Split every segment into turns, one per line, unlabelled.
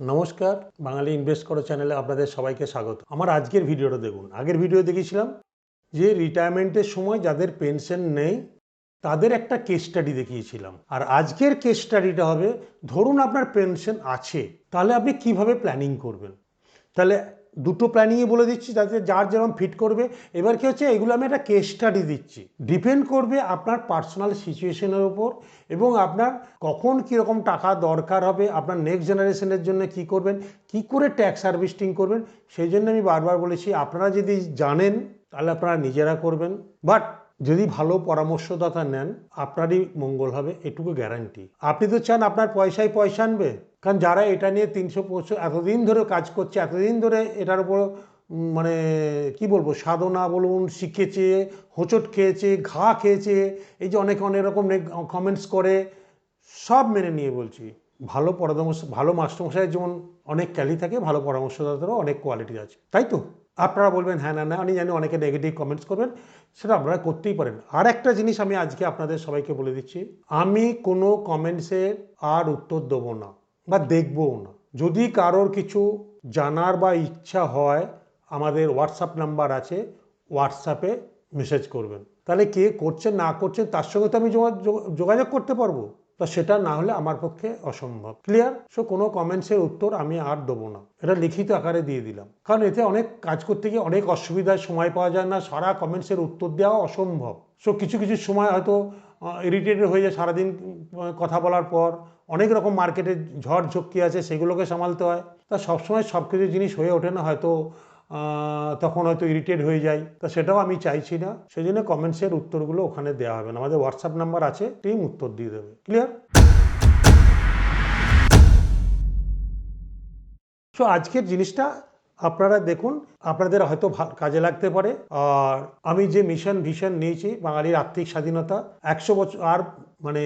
নমস্কার, বাঙালি ইনভেস্ট করো চ্যানেলে আপনাদের সবাইকে স্বাগত। আমার আজকের ভিডিওটা দেখুন। আগের ভিডিও দেখেছিলাম যে রিটায়ারমেন্টের সময় যাদের পেনশন নেই, তাদের একটা কেস স্টাডি দেখিয়েছিলাম। আর আজকের কেস স্টাডিটা হবে, ধরুন আপনার পেনশন আছে, তাহলে আপনি কীভাবে প্ল্যানিং করবেন? তাহলে দুটো প্ল্যানিংয়ে বলে দিচ্ছি, যাতে যার যেরকম ফিট করবে। এবার কী হচ্ছে, এগুলো আমি একটা কেস স্টাডি দিচ্ছি। ডিপেন্ড করবে আপনার পার্সোনাল সিচুয়েশনের উপর এবং আপনার কখন কীরকম টাকা দরকার হবে, আপনার নেক্সট জেনারেশনের জন্য কি করবেন, কি করে ট্যাক্স হারভেস্টিং করবেন, সেই জন্য আমি বারবার বলেছি, আপনারা যদি জানেন, তাহলে আপনারা নিজেরা করবেন। বাট যদি ভালো পরামর্শদাতা নেন, আপনারই মঙ্গল হবে, এটুকু গ্যারান্টি আপনি তো চান আপনার পয়সায় পয়সা আনবে, কারণ যারা এটা নিয়ে তিনশো বছর এতদিন ধরে কাজ করছে, এতদিন ধরে এটার উপর মানে কি বলব, সাধনা বলুন, শিখেছে, হোঁচট খেয়েছে, ঘা খেয়েছে, এই যে অনেক অনেক রকম কমেন্টস করে, সব মেনে নিয়ে বলছি। ভালো পরামর্শ, ভালো মাস্টারমশাইয়ের যেমন অনেক ক্যালি থাকে, ভালো পরামর্শদাতারও অনেক কোয়ালিটি আছে। তাই তো? আপনারা বলবেন হ্যাঁ না না আমি জানি অনেকে নেগেটিভ কমেন্টস করবেন। সেটা আপনারা করতেই পারেন। আর একটা জিনিস আমি আজকে আপনাদের সবাইকে বলে দিচ্ছি, আমি কোনো কমেন্টসের আর উত্তর দেবো না বা দেখবও না। যদি কারোর কিছু জানার বা ইচ্ছা হয়, আমাদের হোয়াটসঅ্যাপ নাম্বার আছে হোয়াটসঅ্যাপে মেসেজ করবেন। তাহলে কে করছেন না করছেন তার সঙ্গে তো আমি যোগা- যোগা- যোগাযোগ করতে পারব। তা সেটা না হলে আমার পক্ষে অসম্ভব। ক্লিয়ার সো কোনো কমেন্টসের উত্তর আমি আর দেবো না। এটা লিখিত আকারে দিয়ে দিলাম। কারণ এতে অনেক কাজ করতে গিয়ে অনেক অসুবিধায় সময় পাওয়া যায় না, সারা কমেন্টসের উত্তর দেওয়া অসম্ভব। সো কিছু কিছু সময় হয়তো ইরিটেটেড হয়ে যায় সারাদিন কথা বলার পর। অনেক রকম মার্কেটে ঝড় ঝক্কি আছে, সেগুলোকে সামালতে হয়। তা সবসময় সব কিছু জিনিস হয়ে ওঠে না, হয়তো তখন হয়তো ইরিটেট হয়ে যায়। তা সেটাও আমি চাইছি না। সেই জন্য কমেন্টসের উত্তরগুলো ওখানে দেওয়া হবে না। আমাদের হোয়াটসঅ্যাপ নাম্বার আছে টিম উত্তর দিয়ে দেবে। ক্লিয়ার সো আজকের জিনিসটা আপনারা দেখুন, আপনাদের হয়তো কাজে লাগতে পারে। আর আমি যে মিশন ভিশন নিয়েছি, বাঙালির আর্থিক স্বাধীনতা, একশো বছর আর মানে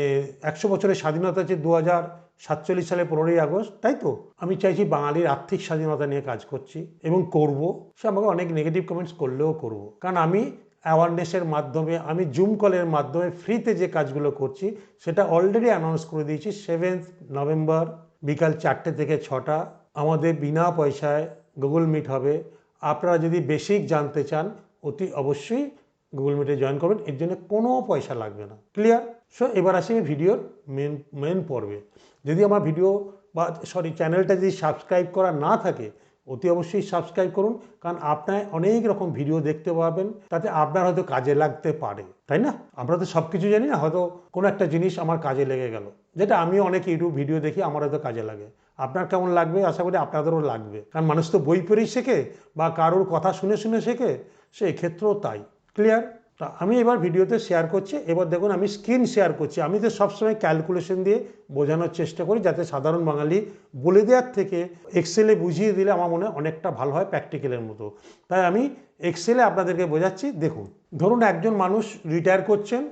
একশো বছরের স্বাধীনতা হচ্ছে দু হাজার সাতচল্লিশ সালে পনেরোই আগস্ট, তাই তো? আমি চাইছি বাঙালির আর্থিক স্বাধীনতা নিয়ে কাজ করছি এবং করব। সে আমাকে অনেক নেগেটিভ কমেন্টস করলেও করব। কারণ আমি অ্যাওয়ারনেসের মাধ্যমে, আমি জুম কলের মাধ্যমে ফ্রিতে যে কাজগুলো করছি, সেটা অলরেডি অ্যানাউন্স করে দিয়েছি সেভেন্থ নভেম্বর বিকাল চারটে থেকে ছটা। আমাদের বিনা পয়সায় গুগল মিট হবে। আপনারা যদি বেসিক জানতে চান, অতি অবশ্যই গুগল মিটে জয়েন করবেন। এর জন্য কোনো পয়সা লাগবে না। ক্লিয়ার সো এবার আসি ভিডিওর মেন মেন পর্বে। যদি আমার ভিডিও বা সরি চ্যানেলটা যদি সাবস্ক্রাইব করা না থাকে, অতি অবশ্যই সাবস্ক্রাইব করুন, কারণ আপনার অনেক রকম ভিডিও দেখতে পাবেন, তাতে আপনার হয়তো কাজে লাগতে পারে, তাই না? আমরা তো সব কিছু জানি না, হয়তো কোনো একটা জিনিস আমার কাজে লেগে গেল। যেটা আমি অনেক ইউটিউব ভিডিও দেখি, আমার হয়তো কাজে লাগে। আপনার কেমন লাগবে? আশা করি আপনাদেরও লাগবে। কারণ মানুষ তো বই পড়েই শেখে, বা কারোর কথা শুনে শুনে শেখে, সে ক্ষেত্রেও তাই। ক্লিয়ার তা আমি এবার ভিডিওতে শেয়ার করছি। এবার দেখুন, আমি স্ক্রিন শেয়ার করছি। আমি তো সবসময় ক্যালকুলেশন দিয়ে বোঝানোর চেষ্টা করি, যাতে সাধারণ বাঙালি বলে দেওয়ার থেকে এক্সেলে বুঝিয়ে দিলে আমার মনে অনেকটা ভালো হয় প্র্যাকটিক্যালের মতো। তাই আমি এক্সেলে আপনাদেরকে বোঝাচ্ছি। দেখুন, ধরুন একজন মানুষ রিটায়ার করছেন,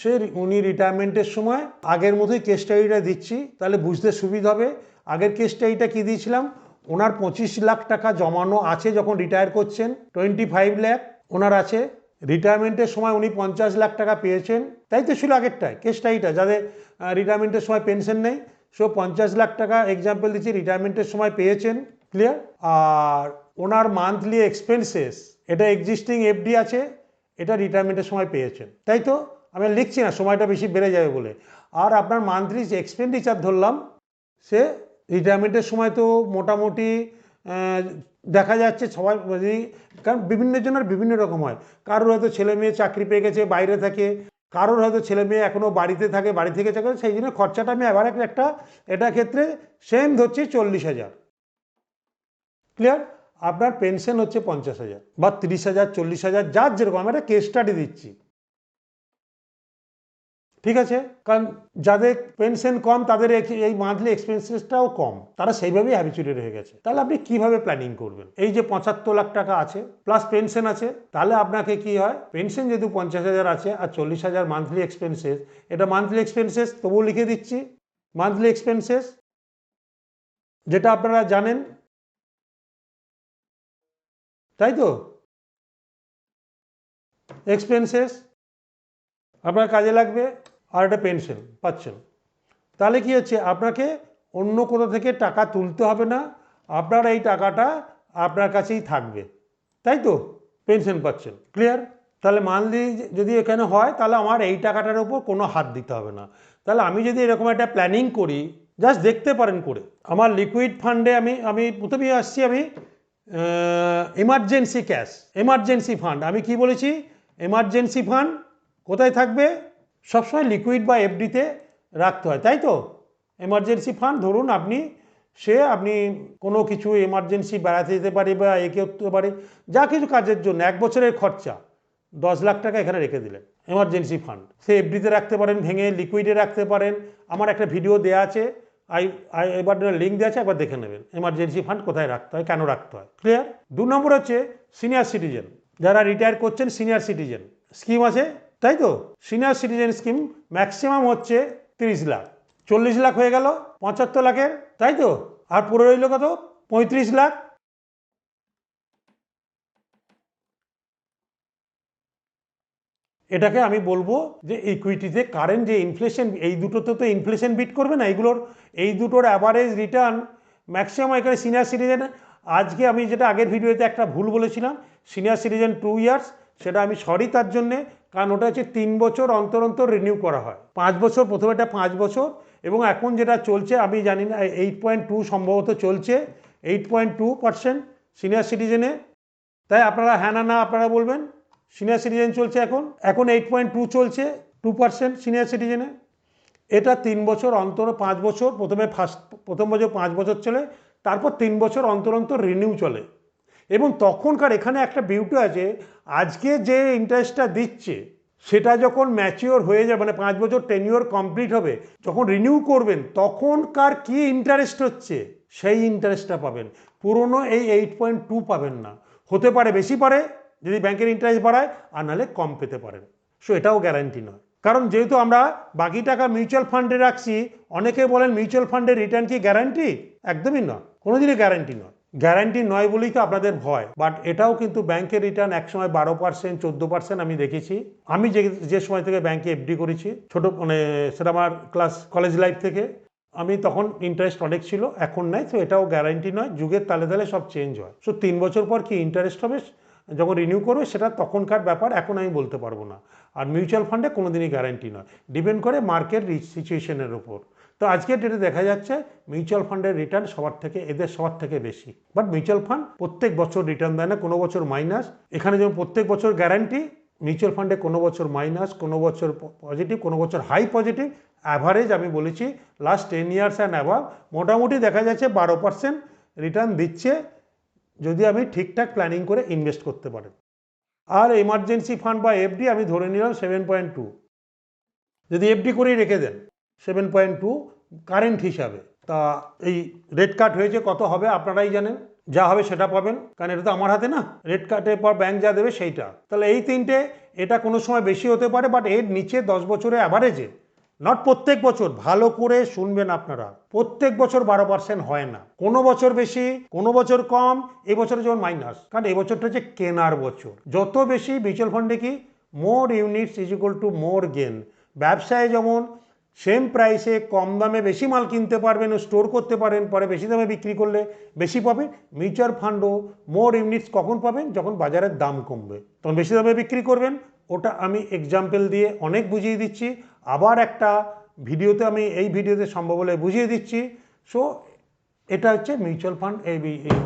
সে উনি রিটায়ারমেন্টের সময় আগের মতোই কেস স্টাডিটা দিচ্ছি, তাহলে বুঝতে সুবিধা হবে। আগের কেস স্টাডিটা কী দিয়েছিলাম? ওনার পঁচিশ লাখ টাকা জমানো আছে যখন রিটায়ার করছেন টোয়েন্টি ফাইভ ল্যাক ওনার আছে। রিটায়ারমেন্টের সময় উনি পঞ্চাশ লাখ টাকা পেয়েছেন। তাই তো ছিল আগেরটায় কেসটা এইটা যাদের রিটায়ারমেন্টের সময় পেনশন নেই, সো পঞ্চাশ লাখ টাকা এক্সাম্পল দিচ্ছি রিটায়ারমেন্টের সময় পেয়েছেন ক্লিয়ার আর ওনার মান্থলি এক্সপেন্সেস এটা এক্সিস্টিং এফডি আছে, এটা রিটায়ারমেন্টের সময় পেয়েছেন। তাই তো? আমি লিখছি না, সময়টা বেশি বেড়ে যাবে বলে। আর আপনার মান্থলি এক্সপেন্ডিচার ধরলাম, সে রিটায়ারমেন্টের সময় তো মোটামুটি দেখা যাচ্ছে সবাই যদি কারণ বিভিন্ন জনের বিভিন্ন রকম হয়। কারোর হয়তো ছেলে মেয়ে চাকরি পেয়ে গেছে, বাইরে থাকে। কারোর হয়তো ছেলে মেয়ে এখনও বাড়িতে থাকে, বাড়ি থেকে চাকরি সেই জন্য খরচাটা আমি আবার একটা এটা ক্ষেত্রে সেম ধরছি চল্লিশ হাজার। ক্লিয়ার আপনার পেনশন হচ্ছে পঞ্চাশ হাজার বা তিরিশ হাজার, চল্লিশ হাজার, যার যেরকম, আমি একটা কেস স্টাডি দিচ্ছি। ঠিক আছে? কারণ যাদের পেনশন কম, তাদের এই- মান্থলি এক্সপেন্সেসটাও কম। তারা সেইভাবেই হ্যাবিচুয়েটেড হয়ে গেছে। তাহলে আপনি কীভাবে প্ল্যানিং করবেন? এই যে পঁচাত্তর লাখ টাকা আছে প্লাস পেনশন আছে, তাহলে আপনাকে কি হয়? পেনশন যেহেতু পঞ্চাশ হাজার আছে আর চল্লিশ হাজার মান্থলি এক্সপেন্সেস এটা মান্থলি এক্সপেন্সেস তবুও লিখে দিচ্ছি। মান্থলি এক্সপেন্সেস যেটা আপনারা জানেন, তাই তো? এক্সপেন্সেস আপনার কাজে লাগবে। আর একটা পেনশন পাচ্ছেন তাহলে কি হচ্ছে? আপনাকে অন্য কোথা থেকে টাকা তুলতে হবে না। আপনার এই টাকাটা আপনার কাছেই থাকবে। তাই তো? পেনশন পাচ্ছেন ক্লিয়ার তাহলে মান্থলি যদি এখানে হয়, তাহলে আমার এই টাকাটার উপর কোনো হাত দিতে হবে না। তাহলে আমি যদি এরকম একটা প্ল্যানিং করি জাস্ট দেখতে পারেন করে। আমার লিকুইড ফান্ডে আমি আমি প্রথমেই আসছি আমি এমার্জেন্সি ক্যাশ এমার্জেন্সি ফান্ড আমি কি বলেছি? এমার্জেন্সি ফান্ড কোথায় থাকবে? সবসময় লিকুইড বা এফডিতে রাখতে হয়, তাই তো? এমার্জেন্সি ফান্ড ধরুন আপনি, সে আপনি কোনো কিছু এমার্জেন্সি বেড়াতে যেতে পারে বা একে করতে পারে, যা কিছু কাজের জন্য, এক বছরের খরচা, দশ লাখ টাকা এখানে রেখে দিলেন এমার্জেন্সি ফান্ড সে এফডিতে রাখতে পারেন, ভেঙে লিকুইডে রাখতে পারেন। আমার একটা ভিডিও দেওয়া আছে আই আই এবার লিঙ্ক দেওয়া আছে, একবার দেখে নেবেন এমার্জেন্সি ফান্ড কোথায় রাখতে হয়, কেন রাখতে হয় ক্লিয়ার দু নম্বর হচ্ছে সিনিয়র সিটিজেন যারা রিটায়ার করছেন সিনিয়র সিটিজেন স্কিম আছে? তাই তো সিনিয়র সিটিজেন স্কিম ম্যাক্সিমাম হচ্ছে তিরিশ লাখ। চল্লিশ লাখ হয়ে গেল, পঁচাত্তর লাখের তাই তো আর পুরো রইল কত? পঁয়ত্রিশ লাখ। এটাকে আমি বলব যে ইকুইটিতে কারেন্ট যে ইনফ্লেশন এই দুটোতে তো ইনফ্লেশন বিট করবে না, এইগুলোর, এই দুটোর অ্যাভারেজ রিটার্ন ম্যাক্সিমাম এখানে সিনিয়র সিটিজেন আজকে আমি যেটা আগের ভিডিওতে একটা ভুল বলেছিলাম সিনিয়র সিটিজেন টু ইয়ার্স সেটা আমি সরি তার জন্যে, কারণ ওটা হচ্ছে তিন বছর অন্তর অন্তর রিনিউ করা হয়। পাঁচ বছর প্রথমেটা পাঁচ বছর, এবং এখন যেটা চলছে, আমি জানি না এইট পয়েন্ট টু সম্ভবত চলছে eight point two percent senior সিটিজেনে তাই আপনারা হ্যাঁ না না আপনারা বলবেন সিনিয়র সিটিজেন চলছে এখন এখন এইট পয়েন্ট টু চলছে টু পার্সেন্ট সিনিয়র সিটিজেনে এটা তিন বছর অন্তর, পাঁচ বছর, প্রথমে ফার্স্ট প্রথম বছর পাঁচ বছর চলে, তারপর তিন বছর অন্তর অন্তর রিনিউ চলে। এবং তখনকার এখানে একটা বিউটি আছে, আজকে যে ইন্টারেস্টটা দিচ্ছে, সেটা যখন ম্যাচিওর হয়ে যাবে মানে পাঁচ বছর টেনিওর কমপ্লিট হবে, যখন রিনিউ করবেন, তখনকার কি ইন্টারেস্ট হচ্ছে? সেই ইন্টারেস্টটা পাবেন। পুরনো এই এইট পয়েন্ট টু পাবেন না। হতে পারে বেশি পারে, যদি ব্যাংকের ইন্টারেস্ট বাড়ায়, আর নাহলে কম পেতে পারেন। সো এটাও গ্যারান্টি নয়। কারণ যেহেতু আমরা বাকি টাকা মিউচুয়াল ফান্ডে রাখছি, অনেকে বলেন মিউচুয়াল ফান্ডের রিটার্ন কি গ্যারান্টি একদমই নয় কোনোদিনই গ্যারান্টি নয়। গ্যারান্টি নয় বলেই তো আপনাদের ভয় বাট এটাও কিন্তু ব্যাংকের রিটার্ন একসময় বারো পার্সেন্ট চোদ্দ পার্সেন্ট আমি দেখেছি। আমি যে যে সময় থেকে ব্যাংকে এফডি করেছি, ছোট মানে সেটা আমার ক্লাস কলেজ লাইফ থেকে, আমি তখন ইন্টারেস্ট অনেক ছিল, এখন নাই, তো এটাও গ্যারান্টি নয়, যুগের তালে তালে সব চেঞ্জ হয়। সো তিন বছর পর কি ইন্টারেস্ট হবে, যখন রিনিউ করবে, সেটা তখনকার ব্যাপার, এখন আমি বলতে পারব না। আর মিউচুয়াল ফান্ডে কোনো দিনই গ্যারান্টি নয়। ডিপেন্ড করে মার্কেট সিচুয়েশনের উপর। তো আজকের ডেটে দেখা যাচ্ছে মিউচুয়াল ফান্ডের রিটার্ন সবার থেকে, এদের সবার থেকে বেশি। বাট মিউচুয়াল ফান্ড প্রত্যেক বছর রিটার্ন দেয় না, কোনো বছর মাইনাস এখানে যেমন প্রত্যেক বছর গ্যারান্টি মিউচুয়াল ফান্ডে কোনো বছর মাইনাস কোনো বছর পজিটিভ কোনো বছর হাই পজিটিভ অ্যাভারেজ আমি বলেছি লাস্ট টেন ইয়ার্স অ্যান্ড অ্যাভাব মোটামুটি দেখা যাচ্ছে বারো পার্সেন্ট রিটার্ন দিচ্ছে যদি আমি ঠিকঠাক প্ল্যানিং করে ইনভেস্ট করতে পারেন আর এমার্জেন্সি ফান্ড বা এফডি আমি ধরে নিলাম সেভেন পয়েন্ট টু যদি এফডি করেই রেখে দেন। সেভেন পয়েন্ট টু কারেন্ট হিসাবে। তা এই রেড কার্ড হয়েছে, কত হবে আপনারাই জানেন। যা হবে সেটা পাবেন। কারণ এটা তো আমার হাতে না। রেড কার্ডের পর ব্যাংক যা দেবে সেইটা। তাহলে এই তিনটে, এটা কোনো সময় বেশি হতে পারে বাট এর নিচে দশ বছরে অ্যাভারেজে নট প্রত্যেক বছর, ভালো করে শুনবেন আপনারা। প্রত্যেক বছর বারো পার্সেন্ট হয় না। কোনো বছর বেশি, কোনো বছর কম, এই বছরে যেমন মাইনাস কারণ এবছরটা হচ্ছে কেনার বছর। যত বেশি মিউচুয়াল ফান্ডে কি more units is equal to more gain ব্যবসায় যেমন সেম প্রাইসে কম দামে বেশি মাল কিনতে পারবেন ও স্টোর করতে পারেন, পরে বেশি দামে বিক্রি করলে বেশি পাবেন। মিউচুয়াল ফান্ডও মোর ইউনিটস কখন পাবেন? যখন বাজারের দাম কমবে। তখন বেশি দামে বিক্রি করবেন। ওটা আমি এক্সাম্পল দিয়ে অনেক বুঝিয়ে দিচ্ছি। আবার একটা ভিডিওতে আমি এই ভিডিওতে সম্ভব হলে বুঝিয়ে দিচ্ছি। সো এটা হচ্ছে মিউচুয়াল ফান্ড এই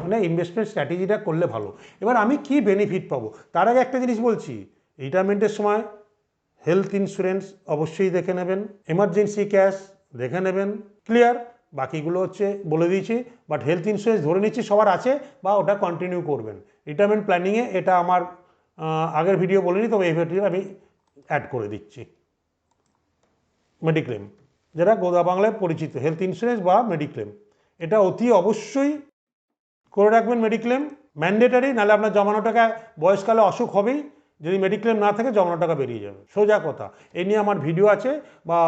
মানে ইনভেস্টমেন্ট স্ট্র্যাটেজিটা করলে ভালো। এবার আমি কি বেনিফিট পাবো? তার আগে একটা জিনিস বলছি। রিটায়ারমেন্টের সময় হেলথ ইন্স্যুরেন্স অবশ্যই দেখে নেবেন, এমার্জেন্সি ক্যাশ দেখে নেবেন, ক্লিয়ার। বাকিগুলো হচ্ছে বলে দিয়েছি বাট হেলথ ইন্স্যুরেন্স ধরে নিচ্ছি, সবার আছে, বা ওটা কন্টিনিউ করবেন। রিটায়ারমেন্ট প্ল্যানিংয়ে এটা আমার আগের ভিডিও বলিনি, তবে এই ভিডিও আমি অ্যাড করে দিচ্ছি। মেডিক্লেম যেটা গোদা বাংলায় পরিচিত হেলথ ইন্স্যুরেন্স বা মেডিক্লেম এটা অতি অবশ্যই করে রাখবেন মেডিক্লেম ম্যান্ডেটারি নাহলে আপনার জমানো টাকা বয়সকালে অসুখ হবেই। যদি মেডিক্লেম না থাকে জমানো টাকা বেরিয়ে যাবে। সোজা কথা। এই নিয়ে আমার ভিডিও আছে বা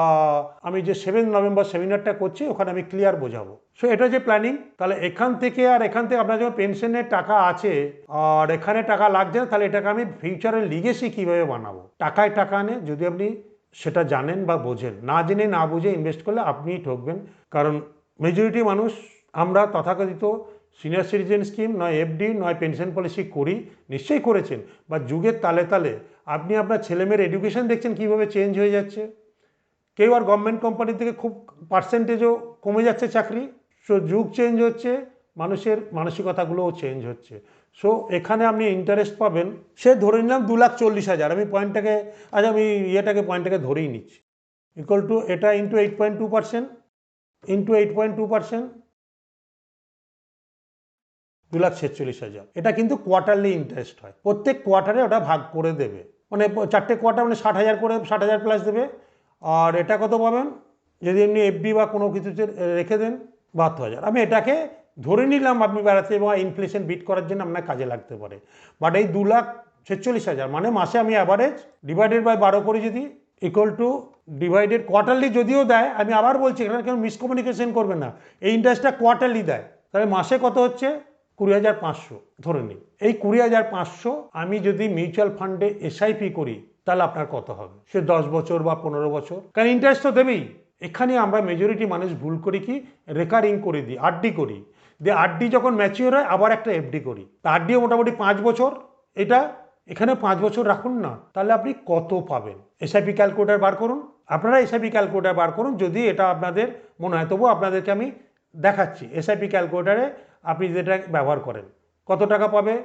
আমি যে সেভেন নভেম্বর সেমিনারটা করছি, ওখানে আমি ক্লিয়ার বোঝাবো। সো এটা যে প্ল্যানিং তাহলে এখান থেকে আর এখান থেকে আপনার যখন পেনশনের টাকা আছে, আর এখানে টাকা লাগছে না, তাহলে এটাকে আমি ফিউচারের লিগেসি কীভাবে বানাবো? টাকায় টাকা আনে, যদি আপনি সেটা জানেন বা বোঝেন। না জেনে, না বুঝে ইনভেস্ট করলে আপনিই ঠকবেন। কারণ মেজরিটি মানুষ, আমরা তথাকথিত সিনিয়র সিটিজেন স্কিম নয় এফডি নয় পেনশন পলিসি করি, নিশ্চয়ই করেছেন। বা যুগের তালে তালে, আপনি আপনার ছেলেমেয়ের এডুকেশন দেখছেন কীভাবে চেঞ্জ হয়ে যাচ্ছে? কেউ আর গভর্নমেন্ট কোম্পানি থেকে খুব পার্সেন্টেজও কমে যাচ্ছে চাকরি। সো যুগ চেঞ্জ হচ্ছে, মানুষের মানসিকতাগুলোও চেঞ্জ হচ্ছে। সো এখানে আপনি ইন্টারেস্ট পাবেন, সে ধরে নিলাম দু লাখ চল্লিশ হাজার। আমি পয়েন্টটাকে আজ আমি ইয়েটাকে পয়েন্টটাকে ধরেই নিচ্ছি। ইকুয়াল টু এটা into eight point two percent into eight point two percent দু লাখ ছেচল্লিশ হাজার। এটা কিন্তু কোয়ার্টারলি ইন্টারেস্ট হয়। প্রত্যেক কোয়ার্টারে ওটা ভাগ করে দেবে। মানে চারটে কোয়ার্টার মানে ষাট হাজার করে, ষাট হাজার প্লাস দেবে। আর এটা কত পাবেন? যদি এমনি এফডি বা কোনো কিছুতে রেখে দেন, বাহাত্তর হাজার। আমি এটাকে ধরে নিলাম আপনি বেড়াতে এবং ইনফ্লেশন বিট করার জন্য আপনার কাজে লাগতে পারে। বাট এই দু লাখ ছেচল্লিশ হাজার মানে মাসে আমি অ্যাভারেজ ডিভাইডেড বাই বারো করে যদি ইকুয়াল টু ডিভাইডেড কোয়ার্টারলি যদিও দেয়, আমি আবার বলছি, এখানে কেউ মিসকমিউনিকেশন করবে না। এই ইন্টারেস্টটা কোয়ার্টারলি দেয়। তাহলে মাসে কত হচ্ছে? কুড়ি হাজার পাঁচশো, ধরে নিই এই কুড়ি হাজার পাঁচশো আমি যদি মিউচুয়াল ফান্ডে এসআইপি করি, তাহলে আপনার কত হবে? সে দশ বছর বা পনেরো বছর। কারণ ইন্টারেস্ট তো দেবেই। এখানে আমরা মেজরিটি মানুষ ভুল করি কি? রেকারিং করে দিই আরডি করি। দিয়ে আরডি যখন ম্যাচিওর হয়, আবার একটা এফডি করি। তা আরডিও মোটামুটি পাঁচ বছর। এটা এখানে পাঁচ বছর রাখুন না। তাহলে আপনি কত পাবেন? এসআইপি ক্যালকুলেটার বার করুন। আপনারা এসআইপি ক্যালকুলেটার বার করুন। যদি এটা আপনাদের মনে হয় তবু আপনাদেরকে আমি দেখাচ্ছি। এসআইপি ক্যালকুলেটারে আপনি যেটা ব্যবহার করেন। কত টাকা পাবে?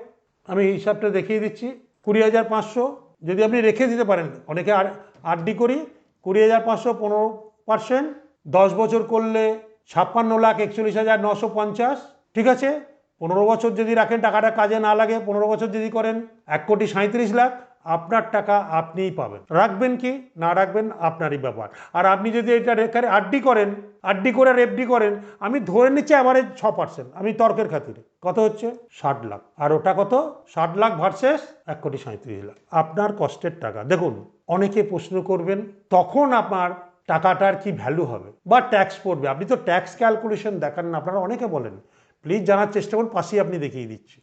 আমি হিসাবটা দেখিয়ে দিচ্ছি। কুড়ি হাজার পাঁচশো। যদি আপনি রেখে দিতে পারেন, অনেকে আর, আরডি করি, কুড়ি হাজার পাঁচশো পনেরো পার্সেন্ট দশ বছর করলে ছাপ্পান্ন লাখ একচল্লিশ হাজার নশো পঞ্চাশ। ঠিক আছে? পনেরো বছর যদি রাখেন, টাকাটা কাজে না লাগে, পনেরো বছর যদি করেন, এক কোটি সাঁত্রিশ লাখ। আপনার টাকা আপনিই পাবেন। রাখবেন কি? না রাখবেন আপনারই ব্যাপার। আর আপনি যদি এটা রেখারে আরডি করেন আরডি করে আর এফডি করেন, আমি ধরে নিচ্ছি অ্যাভারেজ ছ পার্সেন্ট আমি তর্কের খাতিরে। কত হচ্ছে? ষাট লাখ। আর ওটা কত? ষাট লাখ ভার্সেস এক কোটি সাঁত্রিশ লাখ। আপনার কষ্টের টাকা। দেখুন, অনেকে প্রশ্ন করবেন, তখন আপনার টাকাটার কি ভ্যালু হবে? বা ট্যাক্স পড়বে। আপনি তো ট্যাক্স ক্যালকুলেশন দেখান না। আপনারা অনেকে বলেন। প্লিজ জানার চেষ্টা করুন, পাশেই আপনি দেখিয়ে দিচ্ছি।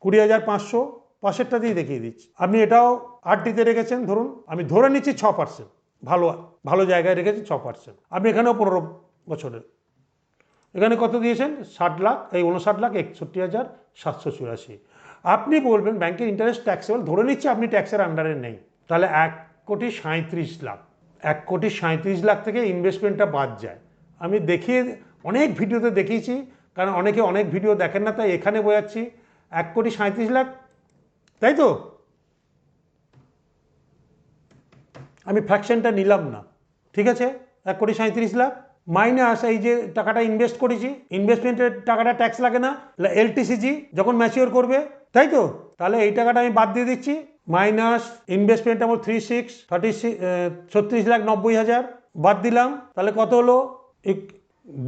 কুড়ি হাজার পাঁচশো পাশেরটা দিয়ে দেখিয়ে দিচ্ছি। আপনি এটাও আটটিতে রেখেছেন, ধরুন, আমি ধরে নিচ্ছি ছ পার্সেন্ট ভালো ভালো জায়গায় রেখেছি ছ পার্সেন্ট আপনি এখানেও পনেরো বছরের। এখানে কত দিয়েছেন? ষাট লাখ, এই উনষাট লাখ, একষট্টি হাজার, সাতশো চুরাশি। আপনি বলবেন, ব্যাংকের ইন্টারেস্ট ট্যাক্সেবল ধরে নিচ্ছি আপনি ট্যাক্সের আন্ডারে নেই। তাহলে এক কোটি সাঁত্রিশ লাখ। এক কোটি সাঁত্রিশ লাখ থেকে ইনভেস্টমেন্টটা বাদ যায়। আমি দেখিয়ে, অনেক ভিডিওতে দেখিয়েছি, কারণ অনেকে অনেক ভিডিও দেখেন না, তাই এখানে বোঝাচ্ছি, এক কোটি সাঁত্রিশ লাখ তাই তো? আমি ফ্র্যাকশনটা নিলাম না। ঠিক আছে? এক কোটি সাঁত্রিশ লাখ। মাইনাস এই যে টাকাটা ইনভেস্ট করেছি ইনভেস্টমেন্টের টাকাটা ট্যাক্স লাগে না এলটিসিজি যখন ম্যাচিওর করবে, তাই তো? তাহলে এই টাকাটা আমি বাদ দিয়ে দিচ্ছি। মাইনাস ইনভেস্টমেন্ট আমার থ্রি সিক্স থার্টি ছত্রিশ লাখ নব্বই হাজার। বাদ দিলাম। তাহলে কত হলো?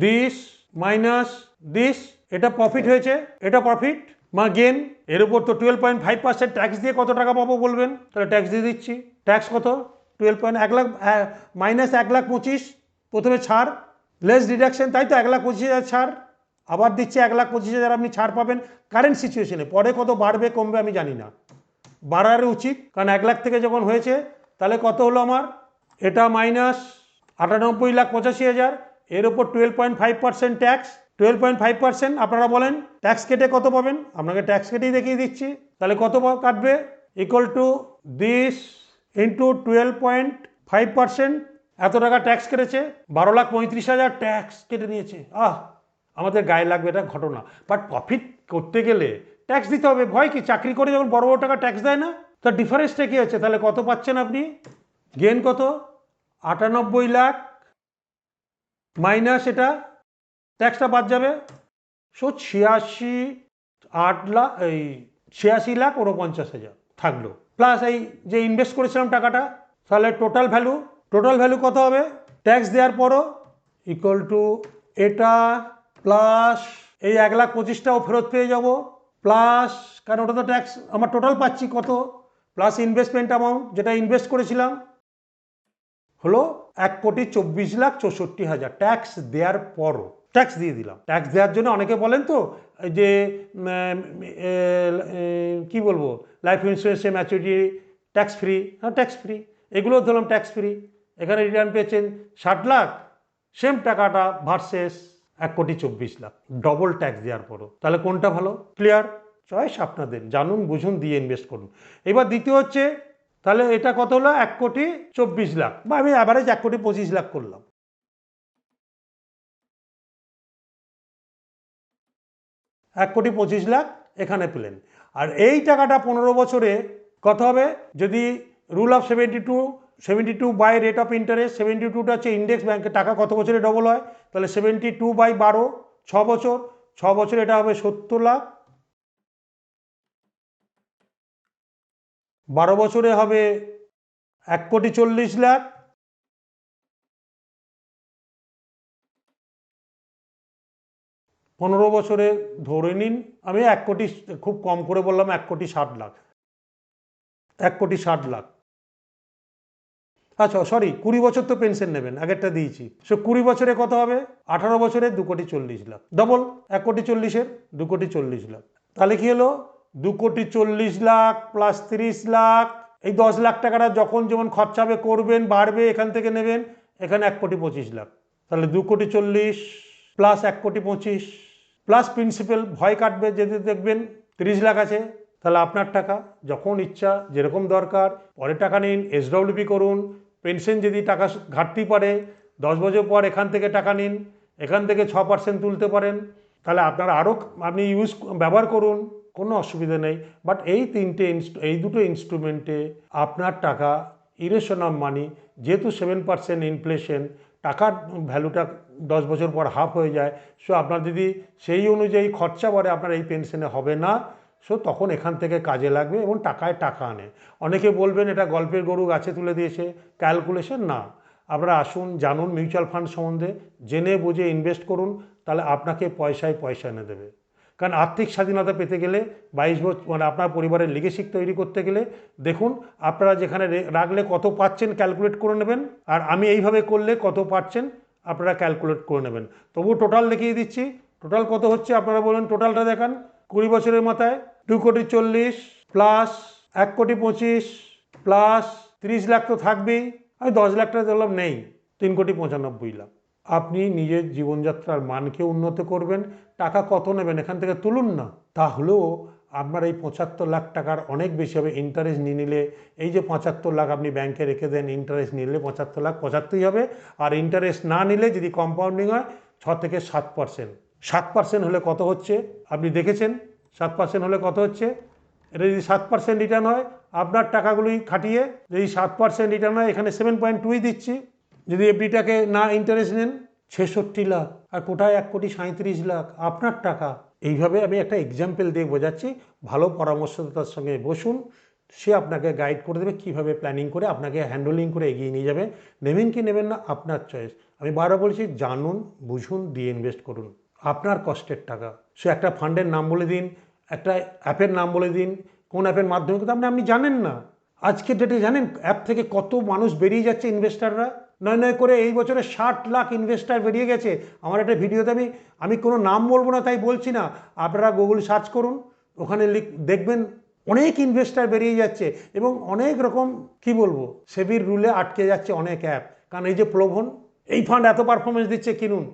দিস মাইনাস দিস এটা প্রফিট হয়েছে। এটা প্রফিট মা গেন এর উপর তো twelve point five percent tax দিয়ে কত টাকা পাবো বলবেন? তাহলে ট্যাক্স দিয়ে দিচ্ছি। ট্যাক্স কত? টুয়েলভ পয়েন্ট এক লাখ মাইনাস এক লাখ পঁচিশ, প্রথমে ছাড়। লেস ডিডাকশন তাই তো এক লাখ পঁচিশ হাজার ছাড়। আবার দিচ্ছে এক লাখ পঁচিশ হাজার, আপনি ছাড় পাবেন। কারেন্ট সিচুয়েশনে পরে কত বাড়বে, কমবে, আমি জানি না। বাড়ার উচিত, কারণ এক লাখ থেকে যখন হয়েছে, তাহলে কত হলো আমার? এটা মাইনাস আটানব্বই লাখ পঁচাশি হাজার। এর ওপর twelve point five percent tax twelve point five percent আপনারা বলেন ট্যাক্স কেটে কত পাবেন? আপনাকে ট্যাক্স কেটেই দেখিয়ে দিচ্ছি। তাহলে কত কাটবে? Equal to this into twelve point five percent এত টাকা ট্যাক্স কেটেছে, বারো লাখ পঁয়ত্রিশ হাজার ট্যাক্স কেটে নিয়েছে। আহ, আমাদের গায়ে লাগবে এটা ঘটনা। বাট প্রফিট করতে গেলে ট্যাক্স দিতে হবে। ভয় কি? চাকরি করে যখন বড় বড় টাকা ট্যাক্স দেয় না? তার ডিফারেন্সটা কি আছে তাহলে কত পাচ্ছেন আপনি? গেন কত? আটানব্বই লাখ। মাইনাস এটা ট্যাক্সটা বাদ যাবে। সো ছিয়াশি, আট লাখ এই ছিয়াশি লাখ উনপঞ্চাশ হাজার থাকল। প্লাস এই যে ইনভেস্ট করেছিলাম টাকাটা, তাহলে টোটাল ভ্যালু টোটাল ভ্যালু কত হবে? ট্যাক্স দেওয়ার পরও ইকুয়াল টু এটা প্লাস এই এক লাখ পঁচিশটাও ফেরত পেয়ে যাব। প্লাস কারণ ওটা তো ট্যাক্স আমার টোটাল পাচ্ছি কত? প্লাস ইনভেস্টমেন্ট অ্যামাউন্ট যেটা ইনভেস্ট করেছিলাম, হলো এক কোটি চব্বিশ লাখ চৌষট্টি হাজার। ট্যাক্স দেওয়ার পরও ট্যাক্স দিয়ে দিলাম। ট্যাক্স দেওয়ার জন্য অনেকে বলেন তো, যে কি বলব লাইফ ইন্স্যুরেন্সে ম্যাচুরিটি ট্যাক্স ফ্রি হ্যাঁ ট্যাক্স ফ্রি এগুলো ধরলাম ট্যাক্স ফ্রি এখানে রিটার্ন পেয়েছেন ষাট লাখ সেম টাকাটা ভার্সেস এক কোটি চব্বিশ লাখ। ডবল ট্যাক্স দেওয়ার পরও। তাহলে কোনটা ভালো? ক্লিয়ার চয়েস আপনাদের। জানুন, বুঝুন, দিয়ে ইনভেস্ট করুন। এবার দ্বিতীয় হচ্ছে, তাহলে এটা কত হলো? এক কোটি চব্বিশ লাখ। বা আমি অ্যাভারেজ এক কোটি পঁচিশ লাখ করলাম। এক কোটি পঁচিশ লাখ এখানে পেলেন। আর এই টাকাটা পনেরো বছরে কত হবে? যদি rule of seventy two seventy two by rate of interest seventy টুটা হচ্ছে ইন্ডেক্স ব্যাংকের টাকা কত বছরে ডবল হয়? তাহলে সেভেন্টি টু বাই বারো, ছ বছর ছ বছর এটা হবে সত্তর লাখ। বারো বছরে হবে এক কোটি চল্লিশ লাখ পনেরো বছরে ধরে নিন, আমি এক কোটি, খুব কম করে বললাম এক কোটি ষাট লাখ। এক কোটি ষাট লাখ। আচ্ছা সরি কুড়ি বছর তো পেনশন নেবেন, আগেরটা দিয়েছি। সো কুড়ি বছরে কত হবে? আঠারো বছরে দু কোটি চল্লিশ লাখ। ডবল এক কোটি চল্লিশের দু কোটি চল্লিশ লাখ। তাহলে কি হলো? দু কোটি চল্লিশ লাখ প্লাস তিরিশ লাখ, এই দশ লাখ টাকাটা যখন যেমন খরচা হবে করবেন, বাড়বে, এখান থেকে নেবেন, এখানে এক কোটি পঁচিশ লাখ। তাহলে দু কোটি চল্লিশ প্লাস এক কোটি পঁচিশ প্লাস প্রিন্সিপাল ভয় কাটবে যদি দেখবেন, তিরিশ লাখ আছে, তাহলে আপনার টাকা যখন ইচ্ছা, যেরকম দরকার, পরে টাকা নিন এসডব্লিউপি করুন পেনশন যদি টাকা ঘাটতি পারে দশ বছর পর এখান থেকে টাকা নিন, এখান থেকে ছ পার্সেন্ট তুলতে পারেন, তাহলে আপনার আরও আপনি ইউজ ব্যবহার করুন, কোনো অসুবিধা নেই। বাট এই তিনটে এই দুটো ইনস্ট্রুমেন্টে আপনার টাকা ইরেশন অফ মানি যেহেতু সেভেন পার্সেন্ট ইনফ্লেশন টাকার ভ্যালুটা দশ বছর পর হাফ হয়ে যায়। সো আপনার যদি সেই অনুযায়ী খরচা বাড়ে, আপনার এই পেনশনে হবে না। সো তখন এখান থেকে কাজে লাগবে এবং টাকায় টাকা আনে। অনেকে বলবেন, এটা গল্পের গরু গাছে তুলে দিয়েছে। ক্যালকুলেশন না। আপনারা আসুন, জানুন মিউচুয়াল ফান্ড সম্বন্ধে। জেনে বুঝে ইনভেস্ট করুন, তাহলে আপনাকে পয়সায় পয়সা এনে দেবে। কারণ আর্থিক স্বাধীনতা পেতে গেলে বাইশ বছর মানে আপনার পরিবারের লিগেসিক তৈরি করতে গেলে, দেখুন, আপনারা যেখানে রাখলে কত পাচ্ছেন ক্যালকুলেট করে নেবেন, আর আমি এইভাবে করলে কত পাচ্ছেন আপনারা ক্যালকুলেট করে নেবেন। তবু টোটাল দেখিয়ে দিচ্ছি। টোটাল কত হচ্ছে আপনারা বলেন টোটালটা দেখান। কুড়ি বছরের মাথায় দু কোটি চল্লিশ প্লাস এক কোটি পঁচিশ প্লাস তিরিশ লাখ তো থাকবেই। আমি দশ লাখ টাকা নেই। তিন কোটি পঁচানব্বই লাখ। আপনি নিজের জীবনযাত্রার মানকে উন্নত করবেন। টাকা কত নেবেন এখান থেকে তুলুন না। তাহলেও আপনার এই পঁচাত্তর লাখ টাকার অনেক বেশি হবে ইন্টারেস্ট নিয়ে নিলে। এই যে পঁচাত্তর লাখ আপনি ব্যাংকে রেখে দেন ইন্টারেস্ট নিলে পঁচাত্তর লাখ পঁচাত্তরই হবে। আর ইন্টারেস্ট না নিলে যদি কম্পাউন্ডিং হয়, ছ থেকে সাত পার্সেন্ট সাত পার্সেন্ট হলে কত হচ্ছে? আপনি দেখেছেন? সাত পার্সেন্ট হলে কত হচ্ছে? এটা যদি সাত পার্সেন্ট রিটার্ন হয়, আপনার টাকাগুলি খাটিয়ে যদি সাত পার্সেন্ট রিটার্ন হয়, এখানে সেভেন পয়েন্ট টুই দিচ্ছি। যদি এফডিটাকে না ইন্টারেস্ট নেন, ছেষট্টি লাখ। আর কোটায় এক কোটি সাঁত্রিশ লাখ? আপনার টাকা। এইভাবে আমি একটা এক্সাম্পল দিয়ে বোঝাচ্ছি। ভালো পরামর্শদাতার সঙ্গে বসুন। সে আপনাকে গাইড করে দেবে কীভাবে প্ল্যানিং করে আপনাকে হ্যান্ডলিং করে এগিয়ে নিয়ে যাবে। নেবেন কি নেবেন না, আপনার চয়েস আমি বারবার বলছি, জানুন, বুঝুন, দিয়ে ইনভেস্ট করুন। আপনার কষ্টের টাকা। সে একটা ফান্ডের নাম বলে দিন, একটা অ্যাপের নাম বলে দিন। কোন অ্যাপের মাধ্যমে? কিন্তু আপনি আপনি জানেন না। আজকের ডেটে জানেন অ্যাপ থেকে কত মানুষ বেরিয়ে যাচ্ছে ইনভেস্টাররা নয় নয় করে এই বছরে ষাট লাখ ইনভেস্টার বেরিয়ে গেছে। আমার একটা ভিডিওতে আমি আমি কোনো নাম বলব না, তাই বলছি না। আপনারা গুগল সার্চ করুন, ওখানে লিখ, দেখবেন অনেক ইনভেস্টার বেরিয়ে যাচ্ছে এবং অনেক রকম, কি বলব সেবির রুলে আটকে যাচ্ছে অনেক অ্যাপ কারণ এই যে প্রলোভন এই ফান্ড এত পারফরমেন্স দিচ্ছে, কিনুন।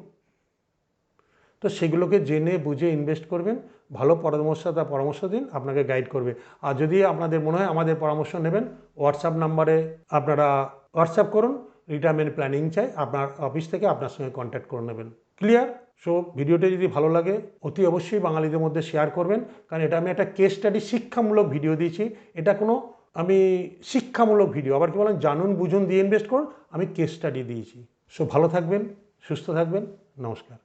তো সেগুলোকে জেনে, বুঝে ইনভেস্ট করবেন, ভালো পরামর্শদাতা পরামর্শ দিন, আপনাকে গাইড করবে। আর যদি আপনাদের মনে হয় আমাদের পরামর্শ নেবেন হোয়াটসঅ্যাপ নাম্বারে আপনারা হোয়াটসঅ্যাপ করুন রিটায়ারমেন্ট প্ল্যানিং চাই, আপনার অফিস থেকে আপনার সঙ্গে কন্ট্যাক্ট করে নেবেন। ক্লিয়ার সো ভিডিওটি যদি ভালো লাগে, অতি অবশ্যই বাঙালিদের মধ্যে শেয়ার করবেন। কারণ এটা আমি একটা কেস স্টাডি শিক্ষামূলক ভিডিও দিয়েছি। এটা কোনো আমি শিক্ষামূলক ভিডিও আবার কি বলেন, জানুন বুঝুন দিয়ে ইনভেস্ট করুন, আমি কেস স্টাডি দিয়েছি। সো ভালো থাকবেন, সুস্থ থাকবেন, নমস্কার।